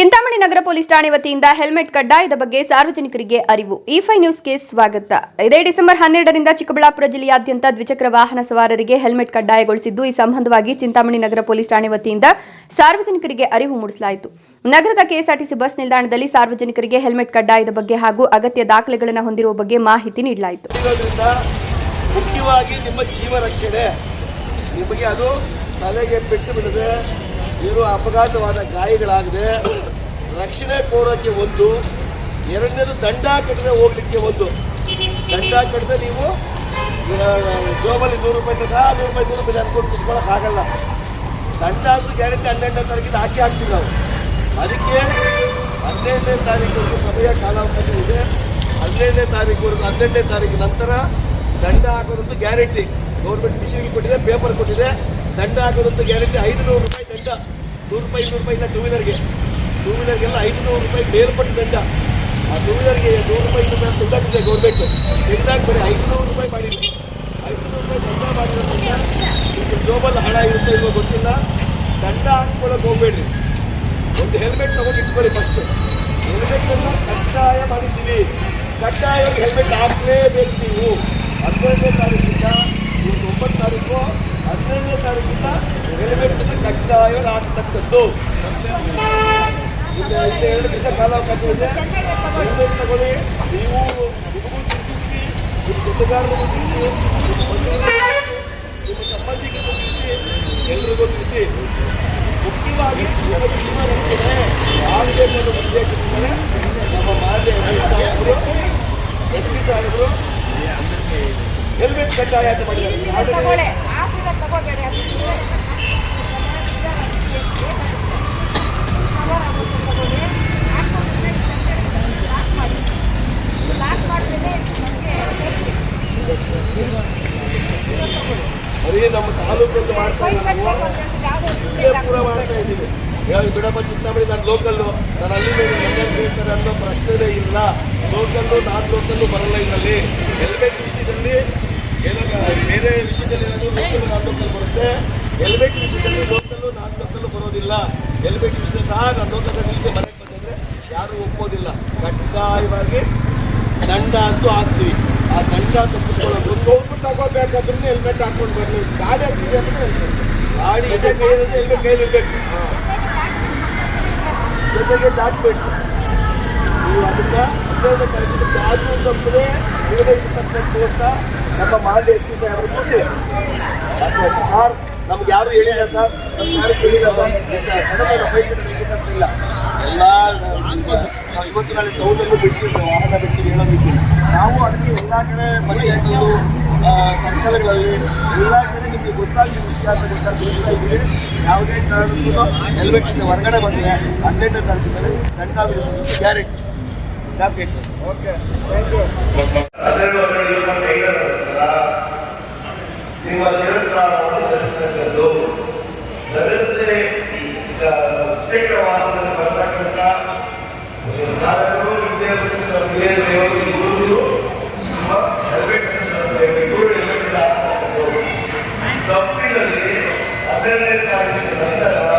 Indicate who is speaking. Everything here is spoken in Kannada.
Speaker 1: ಚಿಂತಾಮಣಿ ನಗರ ಪೊಲೀಸ್ ಠಾಣೆ ವತಿಯಿಂದ ಹೆಲ್ಮೆಟ್ ಕಡ್ಡಾಯದ ಬಗ್ಗೆ ಸಾರ್ವಜನಿಕರಿಗೆ ಅರಿವು. ಈ ಫೈ ನ್ಯೂಸ್ಗೆ ಸ್ವಾಗತ. ಇದೇ ಡಿಸೆಂಬರ್ ಹನ್ನೆರಡರಿಂದ ಚಿಕ್ಕಬಳ್ಳಾಪುರ ಜಿಲ್ಲೆಯಾದ್ಯಂತ ದ್ವಿಚಕ್ರ ವಾಹನ ಸವಾರರಿಗೆ ಹೆಲ್ಮೆಟ್ ಕಡ್ಡಾಯಗೊಳಿಸಿದ್ದು, ಈ ಸಂಬಂಧವಾಗಿ ಚಿಂತಾಮಣಿ ನಗರ ಪೊಲೀಸ್ ಠಾಣೆ ವತಿಯಿಂದ ಸಾರ್ವಜನಿಕರಿಗೆ ಅರಿವು ಮೂಡಿಸಲಾಯಿತು. ನಗರದ ಕೆಎಸ್ಆರ್ಟಿಸಿ ಬಸ್ ನಿಲ್ದಾಣದಲ್ಲಿ ಸಾರ್ವಜನಿಕರಿಗೆ ಹೆಲ್ಮೆಟ್ ಕಡ್ಡಾಯದ ಬಗ್ಗೆ ಹಾಗೂ ಅಗತ್ಯ ದಾಖಲೆಗಳನ್ನು ಹೊಂದಿರುವ ಬಗ್ಗೆ ಮಾಹಿತಿ ನೀಡಲಾಯಿತು.
Speaker 2: ಮುಖ್ಯವಾಗಿ ನಿಮ್ಮ ಜೀವ ರಕ್ಷಣೆ ನಿಮಗೆ ಅದು ತಲೆಗೆ ಬಿಟ್ಟು ಬಿಡದೆ ಇರೋ ಅಪಘಾತವಾದ ಗಾಯಗಳಾಗದೆ ರಕ್ಷಣೆ ಕೋರೋಕ್ಕೆ ಒಂದು, ಎರಡನೇದು ದಂಡ ಕಟ್ಟದೆ ಹೋಗ್ಲಿಕ್ಕೆ ಒಂದು. ದಂಡ ಕಟ್ಟದೆ ನೀವು ಜೋಬಲ್ಲಿ ನೂರು ರೂಪಾಯಿ ಸಹ ನೂರು ರೂಪಾಯಿ ನೂರು ರೂಪಾಯಿ ಅನ್ಕೊಂಡು ಕುತ್ಕೊಳ್ಳೋಕ್ಕಾಗಲ್ಲ ದಂಡ ಆದರೂ ಗ್ಯಾರಂಟಿ ಹನ್ನೆರಡನೇ ತಾರೀಕಿಂದ ಹಾಕಿ ಹಾಕ್ತೀವಿ ನಾವು. ಅದಕ್ಕೆ ಹನ್ನೆರಡನೇ ತಾರೀಕು ಸಮಯ, ಕಾಲಾವಕಾಶ ಇದೆ. ಹನ್ನೆರಡನೇ ತಾರೀಕುವರೆಗೂ ಹನ್ನೆರಡನೇ ತಾರೀಕು ನಂತರ ದಂಡ ಹಾಕೋದಂತೂ ಗ್ಯಾರಂಟಿ. ಗೌರ್ಮೆಂಟ್ ಮಿಷನ್ಗೆ ಕೊಟ್ಟಿದೆ, ಪೇಪರ್ ಕೊಟ್ಟಿದೆ. ದಂಡ ಹಾಕೋದಂತ ಗ್ಯಾರಂಟಿ ಐದು ನೂರು ರೂಪಾಯಿ ದಂಡ. ನೂರು ರೂಪಾಯಿ, ಇನ್ನೂರು ರೂಪಾಯಿ ಇಲ್ಲ ಟೂ ವೀಲರ್ಗೆ ಟೂ ವೀಲರ್ಗೆಲ್ಲ ಐದು ನೂರು ರೂಪಾಯಿ ಮೇಲ್ಪಟ್ಟು ದಂಡ. ಆ ಟೂ ವೀಲರ್ಗೆ ನೂರು ರೂಪಾಯಿ ಇನ್ನೂರು ತೆಗೆದಾಕಿದೆ ಗೌರ್ಮೆಂಟ್ ತೆಗೆದಾಕಿ ಬರೀ ಐದು ನೂರು ರೂಪಾಯಿ ಮಾಡಿಲ್ಲ ಐದು ನೂರು ರೂಪಾಯಿ ದಂಡ ಮಾಡಿರೋದ್ರಿಂದ ಇದು ಜೋಬಲ್ಲಿ ಹಣ ಇರುತ್ತೆ ಇವಾಗ ಗೊತ್ತಿಲ್ಲ. ದಂಡ ಹಾಕ್ಸ್ಕೊಳ್ಳೋಕೆ ಹೋಗ್ಬೇಡ್ರಿ. ಒಂದು ಹೆಲ್ಮೆಟ್ ತೊಗೊಂಡು ಇಟ್ಕೊಳ್ಳಿ ಫಸ್ಟ್ ಹೆಲ್ಮೆಟನ್ನು ಕಡ್ಡಾಯ ಮಾಡಿದ್ದೀವಿ. ಕಡ್ಡಾಯವಾಗಿ ಹೆಲ್ಮೆಟ್ ಹಾಕಲೇಬೇಕು ನೀವು. ಹದಿನೈದನೇ ತಾರೀಕಿಂದ ಇವತ್ತು ಒಂಬತ್ತು ತಾರೀಕು ಹದಿನೈದನೇ ತಾರೀಕಿಂದ ಇನ್ನು ಇನ್ನು ಎರಡು ದಿವಸ ಕಾಲಾವಕಾಶ ಇದೆ. ತಗೊಳ್ಳಿ. ನೀವು ನಿಮಗೂ ತಿಳಿಸಿದ್ವಿ ನಿಮ್ಮ ಜೊತೆಗಾರರಿಗೂ ತಿಳಿಸಿ, ನಿಮ್ಮ ಸಂಬಂಧಿಕರಿಗೂ ತಿಳಿಸಿ ಎಲ್ಲರಿಗೂ ತಿಳಿಸಿ ಮುಖ್ಯವಾಗಿ ಜೀವ ರಕ್ಷಣೆ. ಆಗಬೇಕು ಅನ್ನೋ ನಮ್ಮ ಮಾನ್ಯ ಎಸ್ ಸಾಹೇಬರು, ಎಸ್ ಪಿ ಸಾಹೇಬರು. ಹೆಲ್ಮೆಟ್ ಕಡ್ಡಾಯ ಅಂತ ಮಾಡಿದ್ದಾರೆ. ಬರೀ ನಮ್ಮ ತಾಲೂಕಲ್ಲಿ ಮಾಡ್ತಾ ವಿಜಯಪುರ ಮಾಡ್ತಾ ಇದ್ದೀವಿ. ಬಿಡಪ್ಪ ಚಿಂತಾಮಣಿ, ನಾನು ಲೋಕಲ್ಲು. ನಾನು ಅಲ್ಲಿ ಹೇಳ್ತಾರೆ, ಅನ್ನೋ ಪ್ರಶ್ನೆನೇ ಇಲ್ಲ. ಲೋಕಲ್ಲು, ನಾನು ಲೋಕಲ್ಲು ಬರಲ್ಲ ಇದರಲ್ಲಿ. ಹೆಲ್ಮೆಟ್ ವಿಷಯದಲ್ಲಿ ಏನಾಗ, ಬೇರೆ ವಿಷಯದಲ್ಲಿ ಏನಾದರೂ ಲೋಕಲ್ ಲೋಕಲ್ ಬರುತ್ತೆ. ಹೆಲ್ಮೆಟ್ ವಿಷಯದಲ್ಲಿ ಸಹ ಬರಕ್ಕೆ ಮನೆಗೆ ಬಂದಿದ್ರೆ ಯಾರೂ ಒಪ್ಪೋದಿಲ್ಲ. ಕಡ್ಡಾಯವಾಗಿ ದಂಡ ಅಂತೂ ಹಾಕ್ತೀವಿ. ಆ ದಂಡ ತಪ್ಪಿಸ್ಕೊಳ್ಳೋದು. ಸೋಪು ತಗೋಬೇಕಾದ್ರೂ ಹೆಲ್ಮೆಟ್ ಹಾಕೊಂಡು ಬರಲಿ ಗಾಡಿ ಹತ್ತಿದೆ ಅಂದ್ರೆ ಗಾಡಿ ಇದೆ. ಕೈಯಲ್ಲಿ ಎಲ್ಲ ಕೈಯಲ್ಲಿ ಇರಬೇಕು ಜೊತೆಗೆ ಡಾಕ್ಯುಮೆಂಟ್ಸ್ ನೀವು ಅದನ್ನು ಹನ್ನೆರಡನೇ ತಾರೀಕಿಗೆ ಚಾರ್ಜು ತಪ್ಪದೆ ನಿರ್ವಹಿಸತಕ್ಕಂಥ ಅಂತ ನಮ್ಮ ಮಾನ್ಯ ಎಸ್ ಪಿ ಸಾಹೇಬರ ಸೂಚನೆ ಸರ್ ನಮ್ಗೆ ಯಾರು ಹೇಳಿಲ್ಲ ಸರ್. ನಮ್ಗೆ ಯಾರು ಕೇಳಿಲ್ಲ ಸರ್. ಸಡನ್ ಫೈಟ್ ಇಲ್ಲ ಎಲ್ಲ ನಾವು ಇವತ್ತು ನಾಳೆ ಟೌನಲ್ಲೂ ಬಿಡ್ತೀವಿ ವಾಹನ ಬಿಟ್ಟು ಹೇಳೋದಕ್ಕೆ ನಾವು ಅದಕ್ಕೆ ಎಲ್ಲ ಕಡೆ ಬಸ್ ಸ್ಟ್ಯಾಂಡಲ್ಲೂ ಸರ್ಕಲ್ಗಳಲ್ಲಿ ಎಲ್ಲ ಕಡೆ ನಿಮಗೆ ಗೊತ್ತಾಗಿ ವಿಷಯ ಅಂತ ತಿಳಿಸ್ತಾ ಇದ್ದೀವಿ ಯಾವುದೇ ಕಾರಣಕ್ಕೂ ಹೆಲ್ಮೆಟ್ ಇಂದ ಹೊರಗಡೆ ಬಂದರೆ ಹನ್ನೆರಡನೇ ತಾರೀಕಿನಲ್ಲಿ ದಂಡ ವಿಧಿಸೋದಕ್ಕೆ ಗ್ಯಾರಂಟಿ ಓಕೆ ಥ್ಯಾಂಕ್ ಯು
Speaker 3: ನಿಮ್ಮ ಶಿರಸ್ತ್ರಾಣವನ್ನು ಧರಿಸಿದಂಥದ್ದು ಧರಿಸದೆ ಈಗ ವಾಹನದಲ್ಲಿ ಬರ್ತಕ್ಕಂಥ ಚಾಲಕರು ವಿದ್ಯಾರ್ಥಿಗಳು ಗುರುಗಳು ಹೆಲ್ಮೆಟ್ ಧರಿಸಬೇಕು ಇವರು ಹೆಲ್ಮೆಟ್ ತಪ್ಪಿನಲ್ಲಿ ಹನ್ನೆರಡನೇ ತಾರೀಕಿನ ನಂತರ